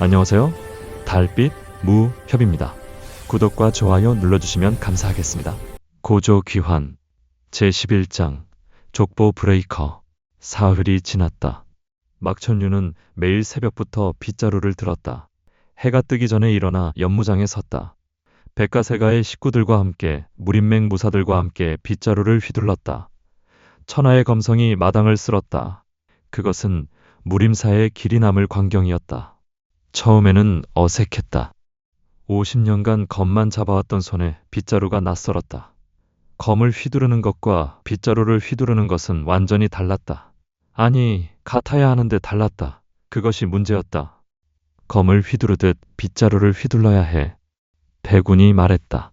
안녕하세요. 달빛 무협입니다. 구독과 좋아요 눌러주시면 감사하겠습니다. 고조 귀환 제11장 족보 브레이커 사흘이 지났다. 막천류는 매일 새벽부터 빗자루를 들었다. 해가 뜨기 전에 일어나 연무장에 섰다. 백가세가의 식구들과 함께 무림맹 무사들과 함께 빗자루를 휘둘렀다. 천하의 검성이 마당을 쓸었다. 그것은 무림사의 길이 남을 광경이었다. 처음에는 어색했다. 50년간 검만 잡아왔던 손에 빗자루가 낯설었다. 검을 휘두르는 것과 빗자루를 휘두르는 것은 완전히 달랐다. 아니, 같아야 하는데 달랐다. 그것이 문제였다. 검을 휘두르듯 빗자루를 휘둘러야 해. 배군이 말했다.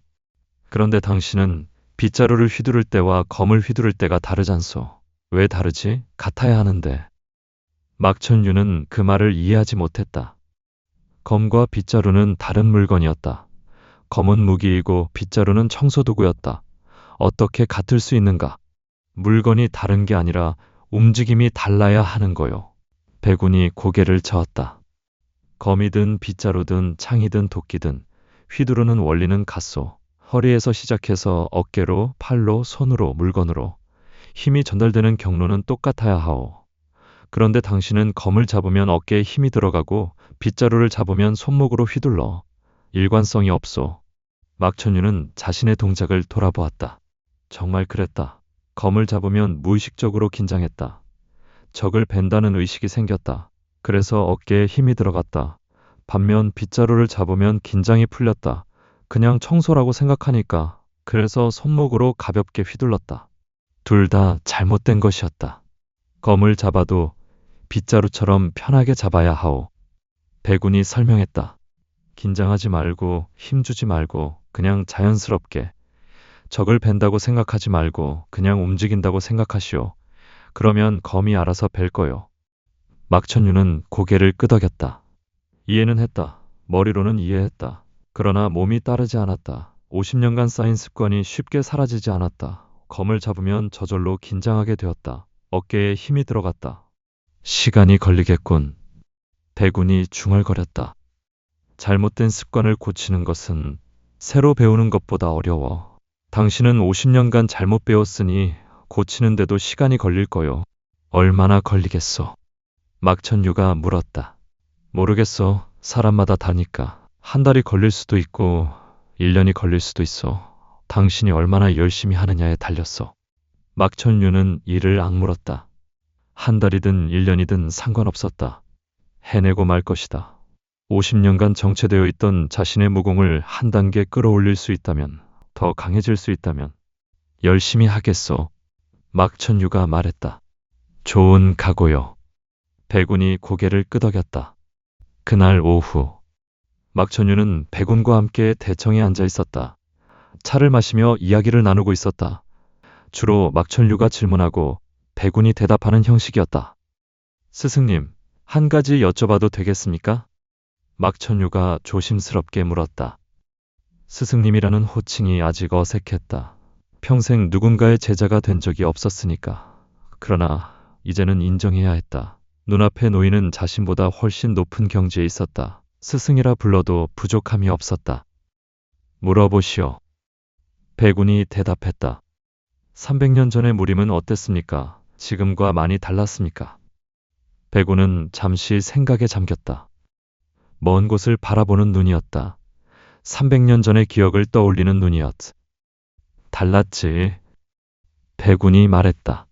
그런데 당신은 빗자루를 휘두를 때와 검을 휘두를 때가 다르잖소. 왜 다르지? 같아야 하는데. 막천유는 그 말을 이해하지 못했다. 검과 빗자루는 다른 물건이었다. 검은 무기이고 빗자루는 청소도구였다. 어떻게 같을 수 있는가? 물건이 다른 게 아니라 움직임이 달라야 하는 거요. 배군이 고개를 저었다. 검이든 빗자루든 창이든 도끼든 휘두르는 원리는 같소. 허리에서 시작해서 어깨로, 팔로, 손으로, 물건으로 힘이 전달되는 경로는 똑같아야 하오. 그런데 당신은 검을 잡으면 어깨에 힘이 들어가고 빗자루를 잡으면 손목으로 휘둘러. 일관성이 없소. 막천유는 자신의 동작을 돌아보았다. 정말 그랬다. 검을 잡으면 무의식적으로 긴장했다. 적을 벤다는 의식이 생겼다. 그래서 어깨에 힘이 들어갔다. 반면 빗자루를 잡으면 긴장이 풀렸다. 그냥 청소라고 생각하니까 그래서 손목으로 가볍게 휘둘렀다. 둘 다 잘못된 것이었다. 검을 잡아도 빗자루처럼 편하게 잡아야 하오. 배군이 설명했다. 긴장하지 말고 힘주지 말고 그냥 자연스럽게 적을 벤다고 생각하지 말고 그냥 움직인다고 생각하시오. 그러면 검이 알아서 벨 거요. 막천유는 고개를 끄덕였다. 이해는 했다. 머리로는 이해했다. 그러나 몸이 따르지 않았다. 50년간 쌓인 습관이 쉽게 사라지지 않았다. 검을 잡으면 저절로 긴장하게 되었다. 어깨에 힘이 들어갔다. 시간이 걸리겠군. 배군이 중얼거렸다. 잘못된 습관을 고치는 것은 새로 배우는 것보다 어려워. 당신은 50년간 잘못 배웠으니 고치는데도 시간이 걸릴 거요. 얼마나 걸리겠소? 막천유가 물었다. 모르겠어. 사람마다 다니까. 한 달이 걸릴 수도 있고, 1년이 걸릴 수도 있어. 당신이 얼마나 열심히 하느냐에 달렸어. 막천유는 이를 악물었다. 한 달이든 1년이든 상관없었다. 해내고 말 것이다. 50년간 정체되어 있던 자신의 무공을 한 단계 끌어올릴 수 있다면, 더 강해질 수 있다면, 열심히 하겠소. 막천유가 말했다. 좋은 각오요. 배군이 고개를 끄덕였다. 그날 오후, 막천유는 배군과 함께 대청에 앉아 있었다. 차를 마시며 이야기를 나누고 있었다. 주로 막천류가 질문하고 배군이 대답하는 형식이었다. 스승님, 한 가지 여쭤봐도 되겠습니까? 막천유가 조심스럽게 물었다. 스승님이라는 호칭이 아직 어색했다. 평생 누군가의 제자가 된 적이 없었으니까. 그러나 이제는 인정해야 했다. 눈앞에 놓이는 자신보다 훨씬 높은 경지에 있었다. 스승이라 불러도 부족함이 없었다. 물어보시오. 배군이 대답했다. 300년 전의 무림은 어땠습니까? 지금과 많이 달랐습니까? 배군은 잠시 생각에 잠겼다. 먼 곳을 바라보는 눈이었다. 300년 전의 기억을 떠올리는 눈이었. 달랐지. 배군이 말했다.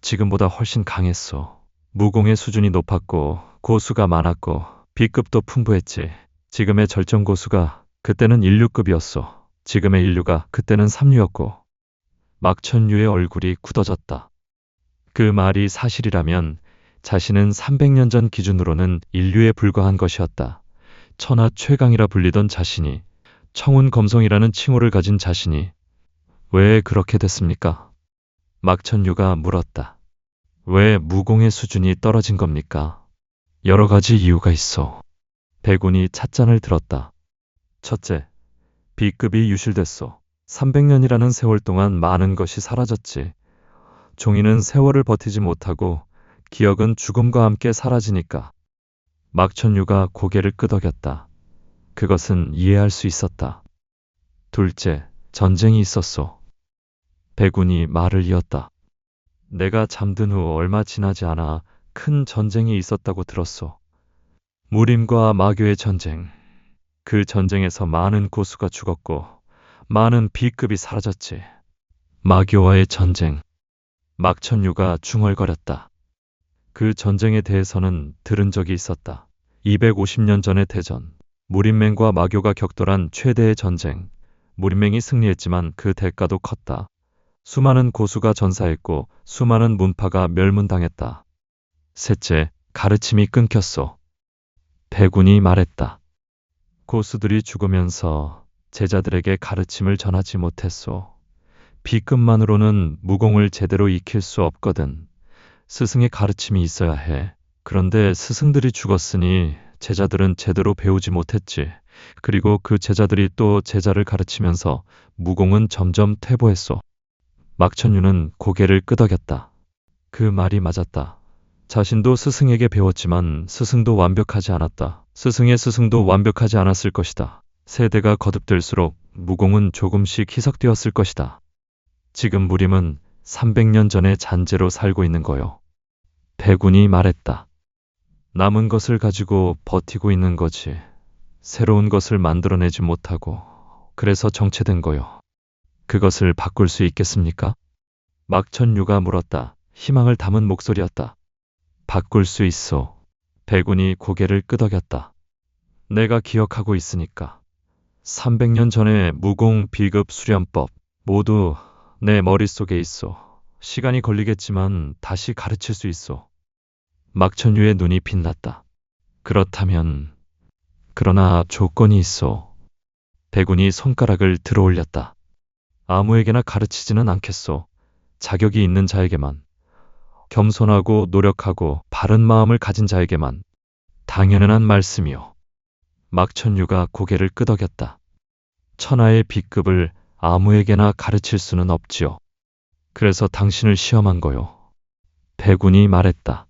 지금보다 훨씬 강했어. 무공의 수준이 높았고 고수가 많았고 B급도 풍부했지. 지금의 절정 고수가 그때는 1류급이었어. 지금의 인류가 그때는 3류였고 막천류의 얼굴이 굳어졌다. 그 말이 사실이라면 자신은 300년 전 기준으로는 인류에 불과한 것이었다. 천하 최강이라 불리던 자신이 청운 검성이라는 칭호를 가진 자신이 왜 그렇게 됐습니까? 막천유가 물었다. 왜 무공의 수준이 떨어진 겁니까? 여러 가지 이유가 있어. 배군이 찻잔을 들었다. 첫째, B급이 유실됐소. 300년이라는 세월 동안 많은 것이 사라졌지. 종이는 세월을 버티지 못하고 기억은 죽음과 함께 사라지니까. 막천유가 고개를 끄덕였다. 그것은 이해할 수 있었다. 둘째, 전쟁이 있었소. 백운이 말을 이었다. 내가 잠든 후 얼마 지나지 않아 큰 전쟁이 있었다고 들었소. 무림과 마교의 전쟁. 그 전쟁에서 많은 고수가 죽었고 많은 비급이 사라졌지. 마교와의 전쟁. 막천유가 중얼거렸다. 그 전쟁에 대해서는 들은 적이 있었다. 250년 전의 대전. 무림맹과 마교가 격돌한 최대의 전쟁. 무림맹이 승리했지만 그 대가도 컸다. 수많은 고수가 전사했고 수많은 문파가 멸문당했다. 셋째, 가르침이 끊겼소. 백운이 말했다. 고수들이 죽으면서 제자들에게 가르침을 전하지 못했소. 비급만으로는 무공을 제대로 익힐 수 없거든. 스승의 가르침이 있어야 해. 그런데 스승들이 죽었으니 제자들은 제대로 배우지 못했지. 그리고 그 제자들이 또 제자를 가르치면서 무공은 점점 퇴보했소. 막천유는 고개를 끄덕였다. 그 말이 맞았다. 자신도 스승에게 배웠지만 스승도 완벽하지 않았다. 스승의 스승도 완벽하지 않았을 것이다. 세대가 거듭될수록 무공은 조금씩 희석되었을 것이다. 지금 무림은 300년 전의 잔재로 살고 있는 거요. 백운이 말했다. 남은 것을 가지고 버티고 있는 거지. 새로운 것을 만들어내지 못하고 그래서 정체된 거요. 그것을 바꿀 수 있겠습니까? 막천유가 물었다. 희망을 담은 목소리였다. 바꿀 수 있어. 백운이 고개를 끄덕였다. 내가 기억하고 있으니까. 300년 전의 무공 비급 수련법 모두 내 머릿속에 있어. 시간이 걸리겠지만 다시 가르칠 수 있어. 막천유의 눈이 빛났다. 그렇다면 그러나 조건이 있어. 백운이 손가락을 들어 올렸다. 아무에게나 가르치지는 않겠소. 자격이 있는 자에게만. 겸손하고 노력하고 바른 마음을 가진 자에게만. 당연한 말씀이요. 막천유가 고개를 끄덕였다. 천하의 B급을 아무에게나 가르칠 수는 없지요. 그래서 당신을 시험한 거요. 백운이 말했다.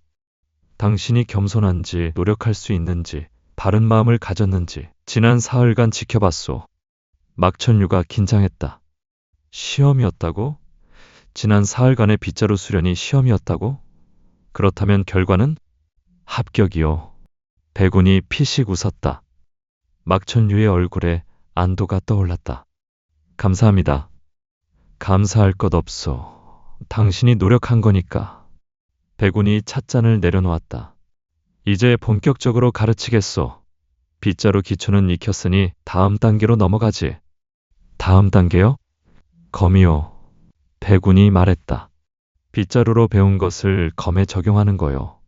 당신이 겸손한지 노력할 수 있는지 바른 마음을 가졌는지 지난 사흘간 지켜봤소. 막천유가 긴장했다. 시험이었다고? 지난 사흘간의 빗자루 수련이 시험이었다고? 그렇다면 결과는? 합격이요. 백운이 피식 웃었다. 막천유의 얼굴에 안도가 떠올랐다. 감사합니다. 감사할 것 없어. 당신이 노력한 거니까. 백운이 찻잔을 내려놓았다. 이제 본격적으로 가르치겠소. 빗자루 기초는 익혔으니 다음 단계로 넘어가지. 다음 단계요? 검이요. 백운이 말했다. 빗자루로 배운 것을 검에 적용하는 거요.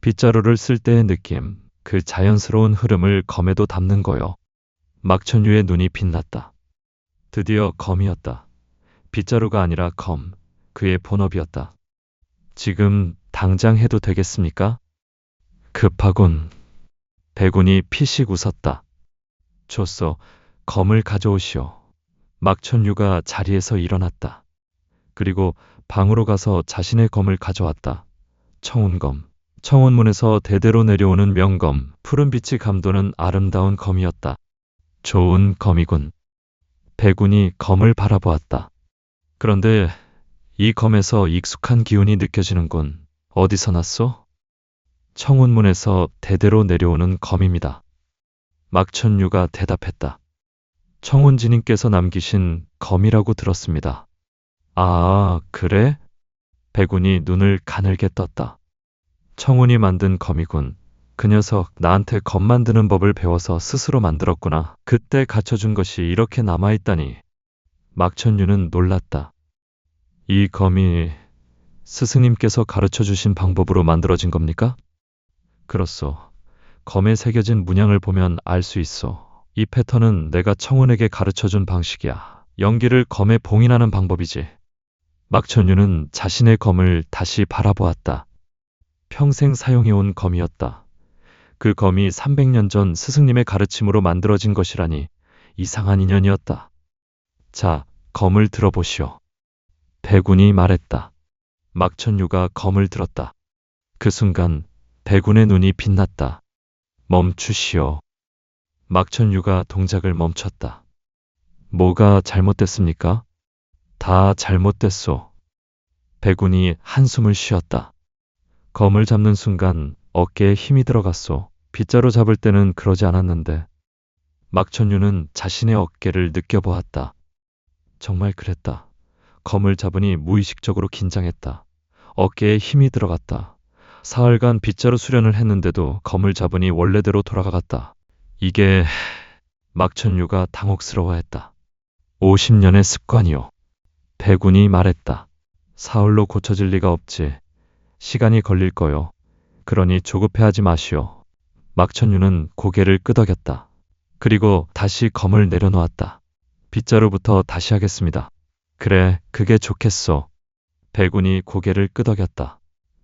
빗자루를 쓸 때의 느낌, 그 자연스러운 흐름을 검에도 담는 거요. 막천유의 눈이 빛났다. 드디어 검이었다. 빗자루가 아니라 검, 그의 본업이었다. 지금 당장 해도 되겠습니까? 급하군. 백운이 피식 웃었다. 좋소, 검을 가져오시오. 막천유가 자리에서 일어났다. 그리고 방으로 가서 자신의 검을 가져왔다. 청운검. 청운문에서 대대로 내려오는 명검, 푸른 빛이 감도는 아름다운 검이었다. 좋은 검이군. 백운이 검을 바라보았다. 그런데 이 검에서 익숙한 기운이 느껴지는군. 어디서 났소? 청운문에서 대대로 내려오는 검입니다. 막천유가 대답했다. 청운지님께서 남기신 검이라고 들었습니다. 아, 그래? 백운이 눈을 가늘게 떴다. 청운이 만든 검이군. 그 녀석 나한테 검 만드는 법을 배워서 스스로 만들었구나. 그때 갖춰준 것이 이렇게 남아있다니. 막천유는 놀랐다. 이 검이 스승님께서 가르쳐 주신 방법으로 만들어진 겁니까? 그렇소. 검에 새겨진 문양을 보면 알 수 있어. 이 패턴은 내가 청운에게 가르쳐 준 방식이야. 연기를 검에 봉인하는 방법이지. 막천유는 자신의 검을 다시 바라보았다. 평생 사용해온 검이었다. 그 검이 300년 전 스승님의 가르침으로 만들어진 것이라니 이상한 인연이었다. 자, 검을 들어보시오. 백운이 말했다. 막천유가 검을 들었다. 그 순간 백운의 눈이 빛났다. 멈추시오. 막천유가 동작을 멈췄다. 뭐가 잘못됐습니까? 다 잘못됐소. 백운이 한숨을 쉬었다. 검을 잡는 순간 어깨에 힘이 들어갔소. 빗자루 잡을 때는 그러지 않았는데 막천유는 자신의 어깨를 느껴보았다. 정말 그랬다. 검을 잡으니 무의식적으로 긴장했다. 어깨에 힘이 들어갔다. 사흘간 빗자루 수련을 했는데도 검을 잡으니 원래대로 돌아가갔다. 이게 막천유가 당혹스러워했다. 50년의 습관이요. 백운이 말했다. 사흘로 고쳐질 리가 없지. 시간이 걸릴 거요. 그러니 조급해하지 마시오. 막천유는 고개를 끄덕였다. 그리고 다시 검을 내려놓았다. 빗자루부터 다시 하겠습니다. 그래, 그게 좋겠소. 백운이 고개를 끄덕였다.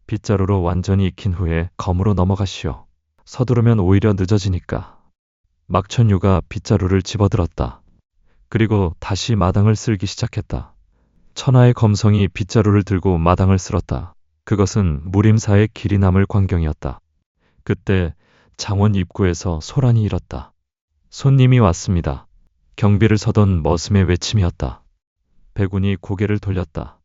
빗자루로 완전히 익힌 후에 검으로 넘어가시오. 서두르면 오히려 늦어지니까. 막천유가 빗자루를 집어들었다. 그리고 다시 마당을 쓸기 시작했다. 천하의 검성이 빗자루를 들고 마당을 쓸었다. 그것은 무림사의 길이 남을 광경이었다. 그때 장원 입구에서 소란이 일었다. 손님이 왔습니다. 경비를 서던 머슴의 외침이었다. 백운이 고개를 돌렸다.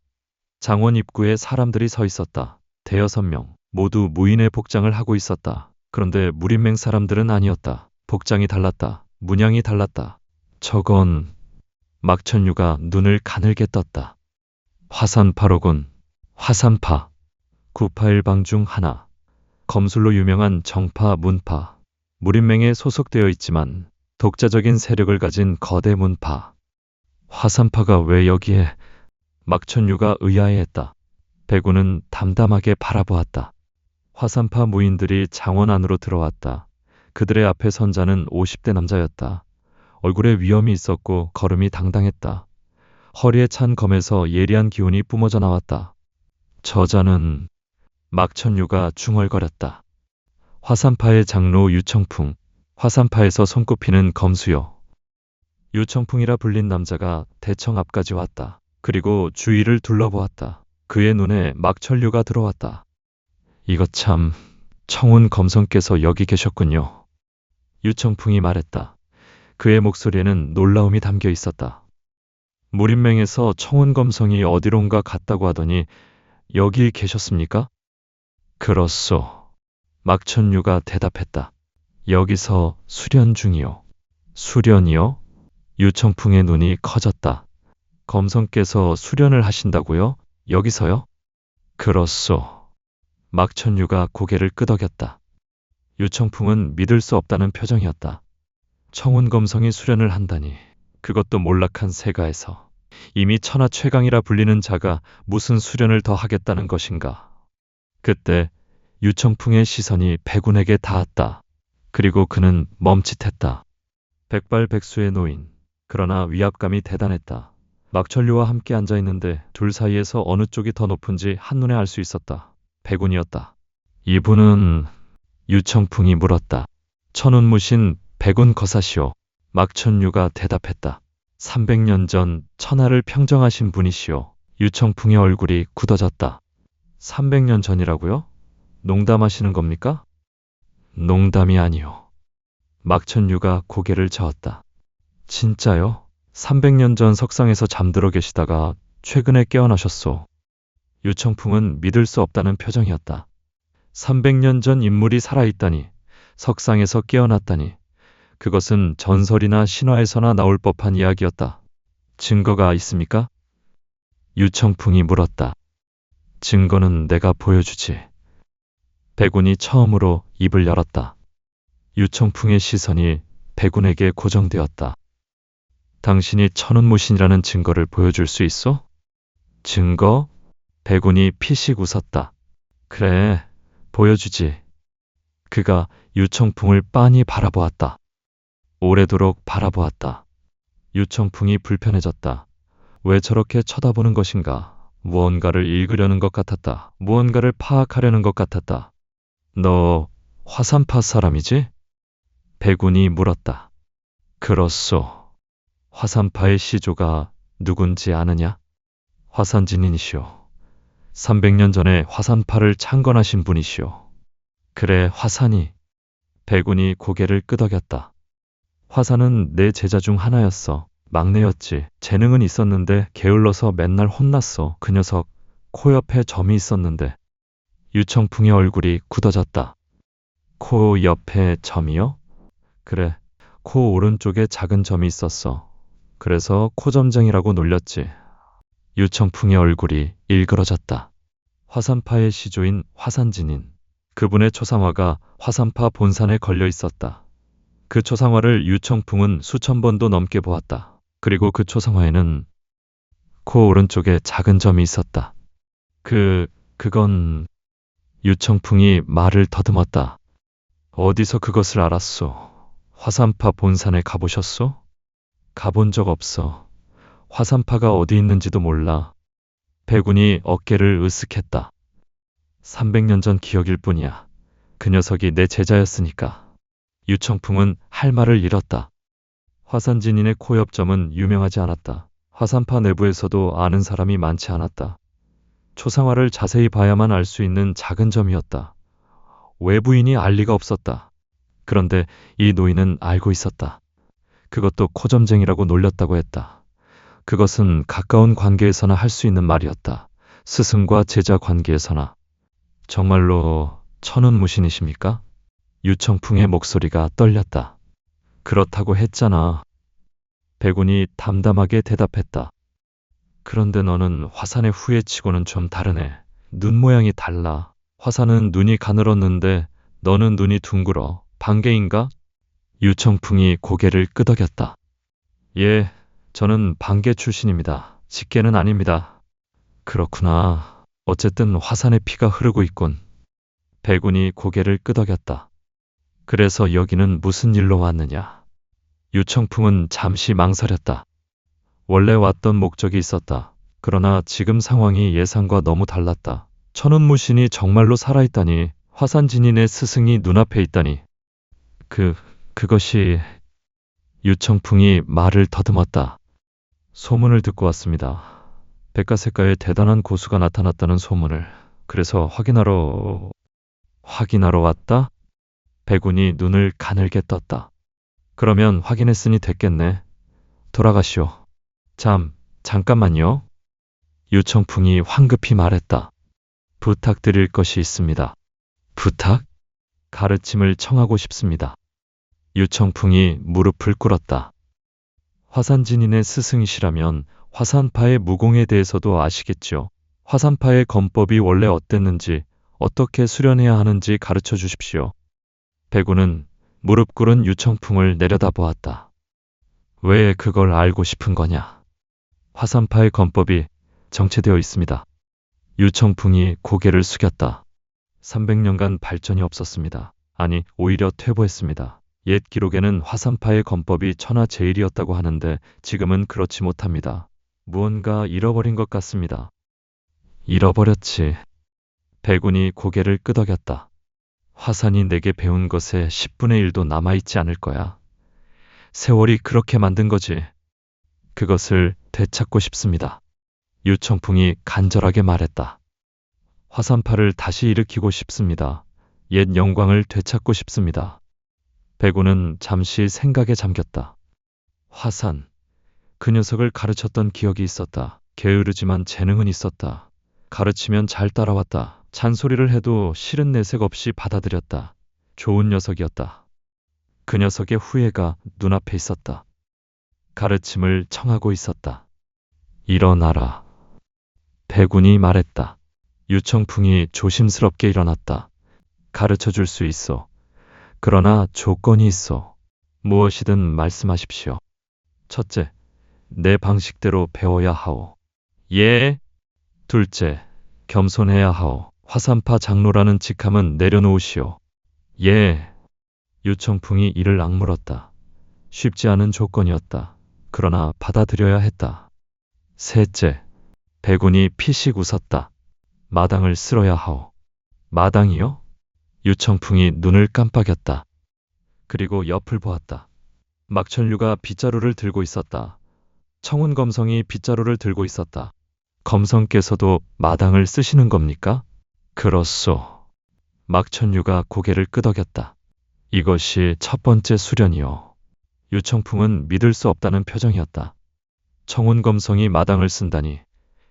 장원 입구에 사람들이 서 있었다. 대여섯 명, 모두 무인의 복장을 하고 있었다. 그런데 무림맹 사람들은 아니었다. 복장이 달랐다. 문양이 달랐다. 저건 막천유가 눈을 가늘게 떴다. 화산파로군. 화산파. 구파일방 중 하나. 검술로 유명한 정파 문파. 무림맹에 소속되어 있지만 독자적인 세력을 가진 거대 문파. 화산파가 왜 여기에? 막천유가 의아해했다. 배구는 담담하게 바라보았다. 화산파 무인들이 장원 안으로 들어왔다. 그들의 앞에 선 자는 50대 남자였다. 얼굴에 위험이 있었고 걸음이 당당했다. 허리에 찬 검에서 예리한 기운이 뿜어져 나왔다. 저자는 막천유가 중얼거렸다. 화산파의 장로 유청풍, 화산파에서 손꼽히는 검수요. 유청풍이라 불린 남자가 대청 앞까지 왔다. 그리고 주위를 둘러보았다. 그의 눈에 막천류가 들어왔다. 이것 참, 청운 검성께서 여기 계셨군요. 유청풍이 말했다. 그의 목소리에는 놀라움이 담겨 있었다. 무림맹에서 청운 검성이 어디론가 갔다고 하더니 여기 계셨습니까? 그렇소. 막천유가 대답했다. 여기서 수련 중이요. 수련이요? 유청풍의 눈이 커졌다. 검성께서 수련을 하신다고요? 여기서요? 그렇소. 막천유가 고개를 끄덕였다. 유청풍은 믿을 수 없다는 표정이었다. 청운 검성이 수련을 한다니. 그것도 몰락한 세가에서. 이미 천하 최강이라 불리는 자가 무슨 수련을 더 하겠다는 것인가. 그때 유청풍의 시선이 백운에게 닿았다. 그리고 그는 멈칫했다. 백발백수의 노인. 그러나 위압감이 대단했다. 막천류와 함께 앉아 있는데 둘 사이에서 어느 쪽이 더 높은지 한눈에 알 수 있었다. 백운이었다. 이분은 유청풍이 물었다. 천운무신 백운 거사시오. 막천류가 대답했다. 300년 전 천하를 평정하신 분이시오. 유청풍의 얼굴이 굳어졌다. 300년 전이라고요? 농담하시는 겁니까? 농담이 아니오. 막천유가 고개를 저었다. 진짜요? 300년 전 석상에서 잠들어 계시다가 최근에 깨어나셨소. 유청풍은 믿을 수 없다는 표정이었다. 300년 전 인물이 살아있다니, 석상에서 깨어났다니, 그것은 전설이나 신화에서나 나올 법한 이야기였다. 증거가 있습니까? 유청풍이 물었다. 증거는 내가 보여주지. 백운이 처음으로 입을 열었다. 유청풍의 시선이 백운에게 고정되었다. 당신이 천운무신이라는 증거를 보여줄 수 있어? 증거? 백운이 피식 웃었다. 그래, 보여주지. 그가 유청풍을 빤히 바라보았다. 오래도록 바라보았다. 유청풍이 불편해졌다. 왜 저렇게 쳐다보는 것인가? 무언가를 읽으려는 것 같았다. 무언가를 파악하려는 것 같았다. 너 화산파 사람이지? 백운이 물었다. 그렇소. 화산파의 시조가 누군지 아느냐? 화산진인이시오. 300년 전에 화산파를 창건하신 분이시오. 그래, 화산이. 백운이 고개를 끄덕였다. 화사는 내 제자 중 하나였어. 막내였지. 재능은 있었는데 게을러서 맨날 혼났어. 그 녀석 코 옆에 점이 있었는데 유청풍의 얼굴이 굳어졌다. 코 옆에 점이요? 그래. 코 오른쪽에 작은 점이 있었어. 그래서 코점쟁이라고 놀렸지. 유청풍의 얼굴이 일그러졌다. 화산파의 시조인 화산진인. 그분의 초상화가 화산파 본산에 걸려 있었다. 그 초상화를 유청풍은 수천 번도 넘게 보았다. 그리고 그 초상화에는 코 오른쪽에 작은 점이 있었다. 그, 그건 유청풍이 말을 더듬었다. 어디서 그것을 알았소? 화산파 본산에 가보셨소? 가본 적 없어. 화산파가 어디 있는지도 몰라. 백운이 어깨를 으쓱했다. 300년 전 기억일 뿐이야. 그 녀석이 내 제자였으니까. 유청풍은 할 말을 잃었다. 화산진인의 코옆점은 유명하지 않았다. 화산파 내부에서도 아는 사람이 많지 않았다. 초상화를 자세히 봐야만 알 수 있는 작은 점이었다. 외부인이 알 리가 없었다. 그런데 이 노인은 알고 있었다. 그것도 코점쟁이라고 놀렸다고 했다. 그것은 가까운 관계에서나 할 수 있는 말이었다. 스승과 제자 관계에서나. 정말로 천운무신이십니까? 유청풍의 목소리가 떨렸다. 그렇다고 했잖아. 백운이 담담하게 대답했다. 그런데 너는 화산의 후예치고는 좀 다르네. 눈 모양이 달라. 화산은 눈이 가늘었는데 너는 눈이 둥글어. 반개인가? 유청풍이 고개를 끄덕였다. 예, 저는 반개 출신입니다. 직계는 아닙니다. 그렇구나. 어쨌든 화산의 피가 흐르고 있군. 백운이 고개를 끄덕였다. 그래서 여기는 무슨 일로 왔느냐? 유청풍은 잠시 망설였다. 원래 왔던 목적이 있었다. 그러나 지금 상황이 예상과 너무 달랐다. 천운무신이 정말로 살아있다니, 화산 진인의 스승이 눈앞에 있다니. 그, 그것이... 유청풍이 말을 더듬었다. 소문을 듣고 왔습니다. 백가색가에 대단한 고수가 나타났다는 소문을. 그래서 확인하러... 확인하러 왔다? 백운이 눈을 가늘게 떴다. 그러면 확인했으니 됐겠네. 돌아가시오. 잠, 잠깐만요. 유청풍이 황급히 말했다. 부탁드릴 것이 있습니다. 부탁? 가르침을 청하고 싶습니다. 유청풍이 무릎을 꿇었다. 화산진인의 스승이시라면 화산파의 무공에 대해서도 아시겠죠. 화산파의 검법이 원래 어땠는지, 어떻게 수련해야 하는지 가르쳐 주십시오. 백우는 무릎 꿇은 유청풍을 내려다보았다. 왜 그걸 알고 싶은 거냐? 화산파의 검법이 정체되어 있습니다. 유청풍이 고개를 숙였다. 300년간 발전이 없었습니다. 아니, 오히려 퇴보했습니다. 옛 기록에는 화산파의 검법이 천하제일이었다고 하는데 지금은 그렇지 못합니다. 무언가 잃어버린 것 같습니다. 잃어버렸지. 백운이 고개를 끄덕였다. 화산이 내게 배운 것에 10분의 1도 남아있지 않을 거야. 세월이 그렇게 만든 거지. 그것을 되찾고 싶습니다. 유청풍이 간절하게 말했다. 화산파를 다시 일으키고 싶습니다. 옛 영광을 되찾고 싶습니다. 백우는 잠시 생각에 잠겼다. 화산. 그 녀석을 가르쳤던 기억이 있었다. 게으르지만 재능은 있었다. 가르치면 잘 따라왔다. 잔소리를 해도 싫은 내색 없이 받아들였다. 좋은 녀석이었다. 그 녀석의 후회가 눈앞에 있었다. 가르침을 청하고 있었다. 일어나라. 백운이 말했다. 유청풍이 조심스럽게 일어났다. 가르쳐 줄 수 있어. 그러나 조건이 있어. 무엇이든 말씀하십시오. 첫째, 내 방식대로 배워야 하오. 예. 둘째, 겸손해야 하오. 화산파 장로라는 직함은 내려놓으시오. 예. 유청풍이 이를 악물었다. 쉽지 않은 조건이었다. 그러나 받아들여야 했다. 셋째, 백운이 피식 웃었다. 마당을 쓸어야 하오. 마당이요? 유청풍이 눈을 깜빡였다. 그리고 옆을 보았다. 막천류가 빗자루를 들고 있었다. 청운 검성이 빗자루를 들고 있었다. 검성께서도 마당을 쓰시는 겁니까? 그렇소. 막천류가 고개를 끄덕였다. 이것이 첫 번째 수련이요. 유청풍은 믿을 수 없다는 표정이었다. 청운 검성이 마당을 쓴다니,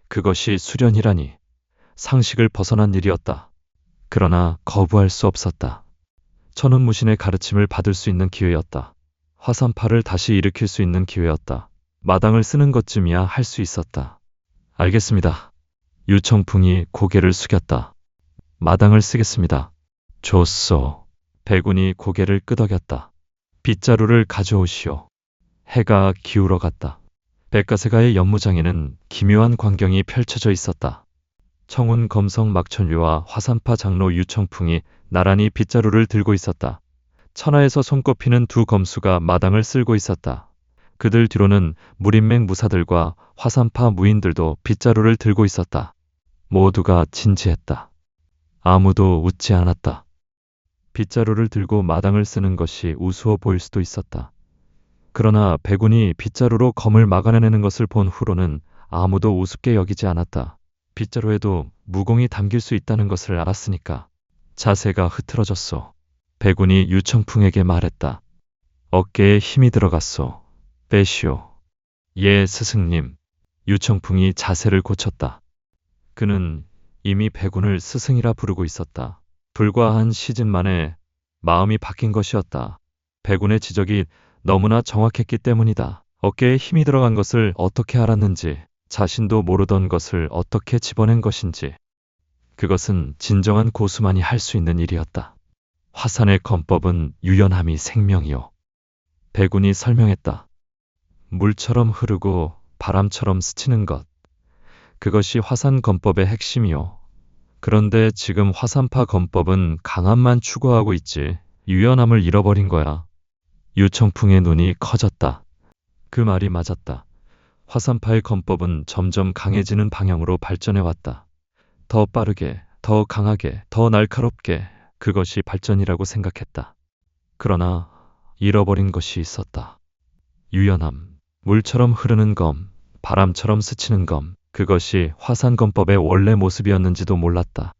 그것이 수련이라니, 상식을 벗어난 일이었다. 그러나 거부할 수 없었다. 천운무신의 가르침을 받을 수 있는 기회였다. 화산파를 다시 일으킬 수 있는 기회였다. 마당을 쓰는 것쯤이야 할 수 있었다. 알겠습니다. 유청풍이 고개를 숙였다. 마당을 쓰겠습니다. 좋소. 배군이 고개를 끄덕였다. 빗자루를 가져오시오. 해가 기울어 갔다. 백가세가의 연무장에는 기묘한 광경이 펼쳐져 있었다. 청운 검성 막천류와 화산파 장로 유청풍이 나란히 빗자루를 들고 있었다. 천하에서 손꼽히는 두 검수가 마당을 쓸고 있었다. 그들 뒤로는 무인맹 무사들과 화산파 무인들도 빗자루를 들고 있었다. 모두가 진지했다. 아무도 웃지 않았다. 빗자루를 들고 마당을 쓰는 것이 우스워 보일 수도 있었다. 그러나 배군이 빗자루로 검을 막아내는 것을 본 후로는 아무도 우습게 여기지 않았다. 빗자루에도 무공이 담길 수 있다는 것을 알았으니까 자세가 흐트러졌소. 배군이 유청풍에게 말했다. 어깨에 힘이 들어갔소. 빼시오. 예, 스승님. 유청풍이 자세를 고쳤다. 그는 이미 배군을 스승이라 부르고 있었다. 불과 한 시즌 만에 마음이 바뀐 것이었다. 배군의 지적이 너무나 정확했기 때문이다. 어깨에 힘이 들어간 것을 어떻게 알았는지, 자신도 모르던 것을 어떻게 집어낸 것인지. 그것은 진정한 고수만이 할 수 있는 일이었다. 화산의 건법은 유연함이 생명이요. 배군이 설명했다. 물처럼 흐르고 바람처럼 스치는 것. 그것이 화산 건법의 핵심이요. 그런데 지금 화산파 건법은 강함만 추구하고 있지 유연함을 잃어버린 거야. 유청풍의 눈이 커졌다. 그 말이 맞았다. 화산파의 건법은 점점 강해지는 방향으로 발전해 왔다. 더 빠르게, 더 강하게, 더 날카롭게 그것이 발전이라고 생각했다. 그러나 잃어버린 것이 있었다. 유연함, 물처럼 흐르는 검, 바람처럼 스치는 검, 그것이 화산검법의 원래 모습이었는지도 몰랐다.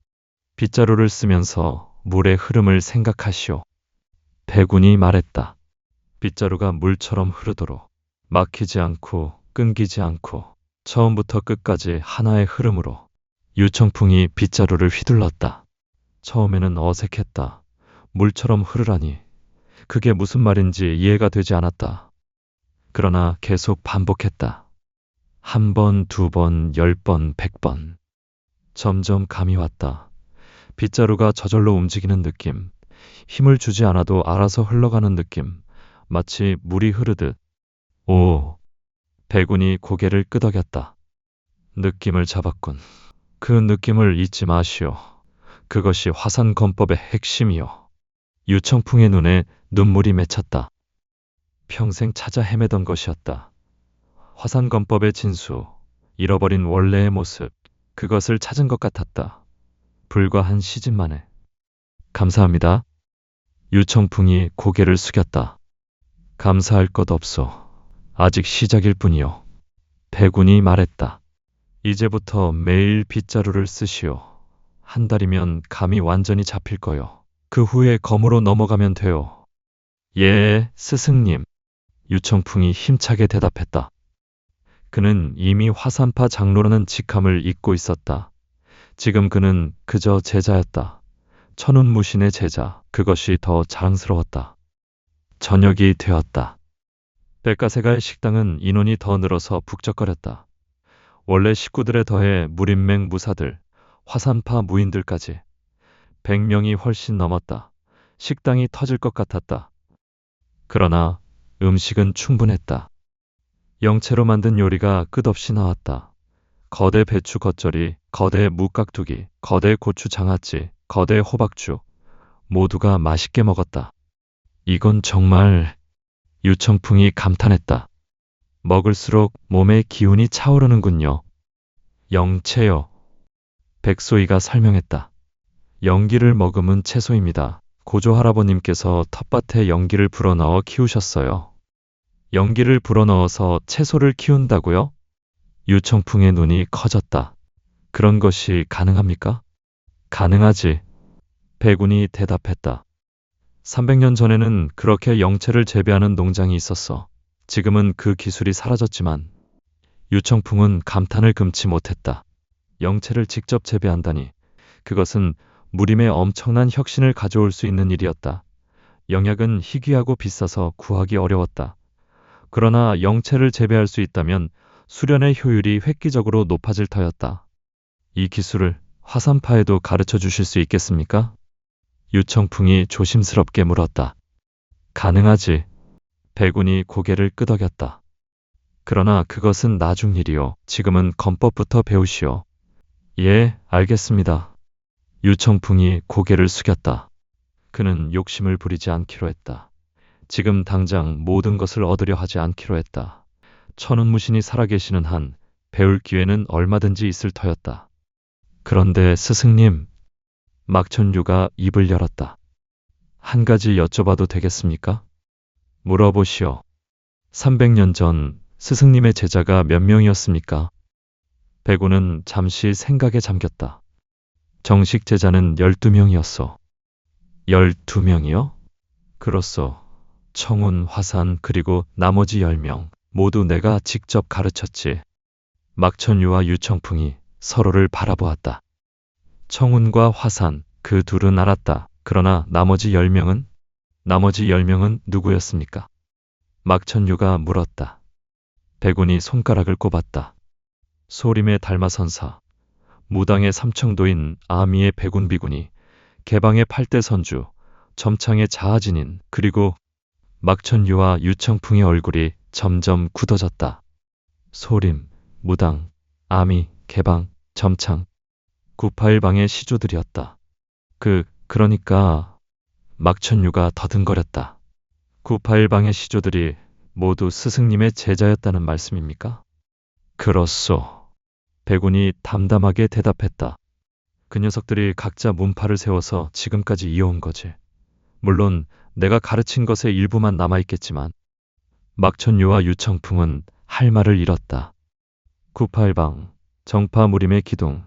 빗자루를 쓰면서 물의 흐름을 생각하시오. 배군이 말했다. 빗자루가 물처럼 흐르도록 막히지 않고 끊기지 않고 처음부터 끝까지 하나의 흐름으로 유청풍이 빗자루를 휘둘렀다. 처음에는 어색했다. 물처럼 흐르라니. 그게 무슨 말인지 이해가 되지 않았다. 그러나 계속 반복했다. 한 번, 두 번, 열 번, 백 번. 점점 감이 왔다. 빗자루가 저절로 움직이는 느낌. 힘을 주지 않아도 알아서 흘러가는 느낌. 마치 물이 흐르듯. 오. 배군이 고개를 끄덕였다. 느낌을 잡았군. 그 느낌을 잊지 마시오. 그것이 화산 건법의 핵심이요. 유청풍의 눈에 눈물이 맺혔다. 평생 찾아 헤매던 것이었다. 화산건법의 진수, 잃어버린 원래의 모습, 그것을 찾은 것 같았다. 불과 한 시즌 만에. 감사합니다. 유청풍이 고개를 숙였다. 감사할 것 없소. 아직 시작일 뿐이요. 배군이 말했다. 이제부터 매일 빗자루를 쓰시오. 한 달이면 감이 완전히 잡힐 거요. 그 후에 검으로 넘어가면 돼요. 예, 스승님. 유청풍이 힘차게 대답했다. 그는 이미 화산파 장로라는 직함을 잊고 있었다. 지금 그는 그저 제자였다. 천운 무신의 제자. 그것이 더 자랑스러웠다. 저녁이 되었다. 백가세가의 식당은 인원이 더 늘어서 북적거렸다. 원래 식구들에 더해 무인맹 무사들, 화산파 무인들까지 100명이 훨씬 넘었다. 식당이 터질 것 같았다. 그러나 음식은 충분했다. 영채로 만든 요리가 끝없이 나왔다. 거대 배추 겉절이, 거대 무깍두기, 거대 고추 장아찌, 거대 호박죽. 모두가 맛있게 먹었다. 이건 정말 유청풍이 감탄했다. 먹을수록 몸의 기운이 차오르는군요. 영채요. 백소이가 설명했다. 연기를 머금은 채소입니다. 고조 할아버님께서 텃밭에 연기를 불어넣어 키우셨어요. 연기를 불어넣어서 채소를 키운다고요? 유청풍의 눈이 커졌다. 그런 것이 가능합니까? 가능하지. 배군이 대답했다. 300년 전에는 그렇게 영채를 재배하는 농장이 있었어. 지금은 그 기술이 사라졌지만 유청풍은 감탄을 금치 못했다. 영채를 직접 재배한다니 그것은 무림의 엄청난 혁신을 가져올 수 있는 일이었다. 영약은 희귀하고 비싸서 구하기 어려웠다. 그러나 영채를 재배할 수 있다면 수련의 효율이 획기적으로 높아질 터였다. 이 기술을 화산파에도 가르쳐 주실 수 있겠습니까? 유청풍이 조심스럽게 물었다. 가능하지. 백운이 고개를 끄덕였다. 그러나 그것은 나중 일이요. 지금은 건법부터 배우시오. 예, 알겠습니다. 유청풍이 고개를 숙였다. 그는 욕심을 부리지 않기로 했다. 지금 당장 모든 것을 얻으려 하지 않기로 했다. 천운무신이 살아계시는 한 배울 기회는 얼마든지 있을 터였다. 그런데 스승님, 막천류가 입을 열었다. 한 가지 여쭤봐도 되겠습니까? 물어보시오. 300년 전 스승님의 제자가 몇 명이었습니까? 백우는 잠시 생각에 잠겼다. 정식 제자는 12명이었어. 12명이요? 그렇소. 청운, 화산, 그리고 나머지 10명. 모두 내가 직접 가르쳤지. 막천유와 유청풍이 서로를 바라보았다. 청운과 화산, 그 둘은 알았다. 그러나 나머지 10명은? 나머지 10명은 누구였습니까? 막천유가 물었다. 백운이 손가락을 꼽았다. 소림의 달마선사, 무당의 삼청도인 아미의 백운비군이, 개방의 팔대선주, 점창의 자하진인, 그리고 막천유와 유청풍의 얼굴이 점점 굳어졌다. 소림, 무당, 아미, 개방, 점창, 구파일방의 시조들이었다. 그, 그러니까 막천유가 더듬거렸다. 구파일방의 시조들이 모두 스승님의 제자였다는 말씀입니까? 그렇소. 백운이 담담하게 대답했다. 그 녀석들이 각자 문파를 세워서 지금까지 이어온 거지. 물론 내가 가르친 것의 일부만 남아있겠지만 막천유와 유청풍은 할 말을 잃었다. 구팔방, 정파 무림의 기둥,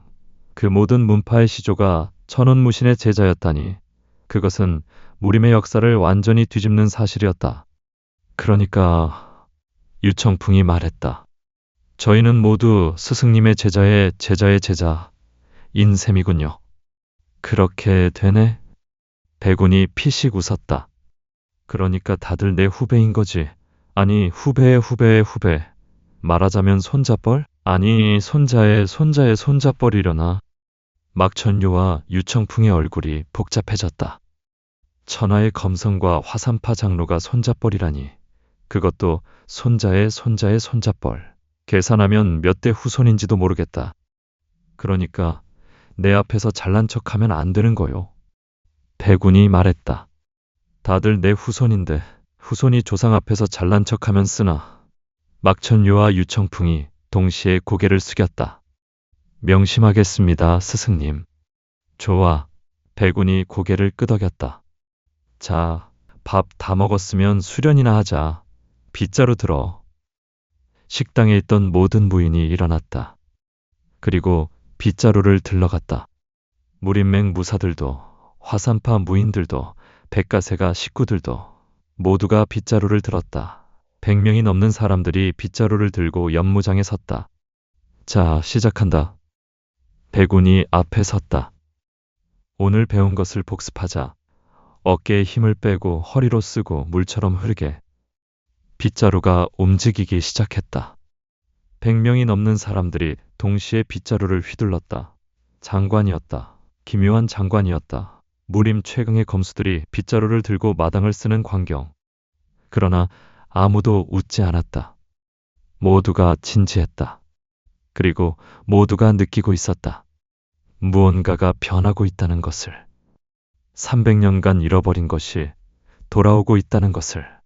그 모든 문파의 시조가 천원무신의 제자였다니 그것은 무림의 역사를 완전히 뒤집는 사실이었다. 그러니까 유청풍이 말했다. 저희는 모두 스승님의 제자의 제자의 제자 인셈이군요. 그렇게 되네? 백운이 피식 웃었다. 그러니까 다들 내 후배인 거지. 아니 후배의 후배의 후배. 말하자면 손자뻘? 아니 손자의 손자의 손자뻘이려나. 막천유와 유청풍의 얼굴이 복잡해졌다. 천하의 검성과 화산파 장로가 손자뻘이라니. 그것도 손자의 손자의 손자뻘. 계산하면 몇 대 후손인지도 모르겠다. 그러니까 내 앞에서 잘난 척하면 안 되는 거요. 백운이 말했다. 다들 내 후손인데 후손이 조상 앞에서 잘난 척하면 쓰나. 막천유와 유청풍이 동시에 고개를 숙였다. 명심하겠습니다, 스승님. 좋아. 백운이 고개를 끄덕였다. 자, 밥 다 먹었으면 수련이나 하자. 빗자루 들어. 식당에 있던 모든 무인이 일어났다. 그리고 빗자루를 들러갔다. 무인맹 무사들도, 화산파 무인들도, 백가세가 식구들도 모두가 빗자루를 들었다. 100명이 넘는 사람들이 빗자루를 들고 연무장에 섰다. 자, 시작한다. 백운이 앞에 섰다. 오늘 배운 것을 복습하자. 어깨에 힘을 빼고 허리로 쓰고 물처럼 흐르게. 빗자루가 움직이기 시작했다. 100명이 넘는 사람들이 동시에 빗자루를 휘둘렀다. 장관이었다. 기묘한 장관이었다. 무림 최강의 검수들이 빗자루를 들고 마당을 쓰는 광경. 그러나 아무도 웃지 않았다. 모두가 진지했다. 그리고 모두가 느끼고 있었다. 무언가가 변하고 있다는 것을. 300년간 잃어버린 것이 돌아오고 있다는 것을.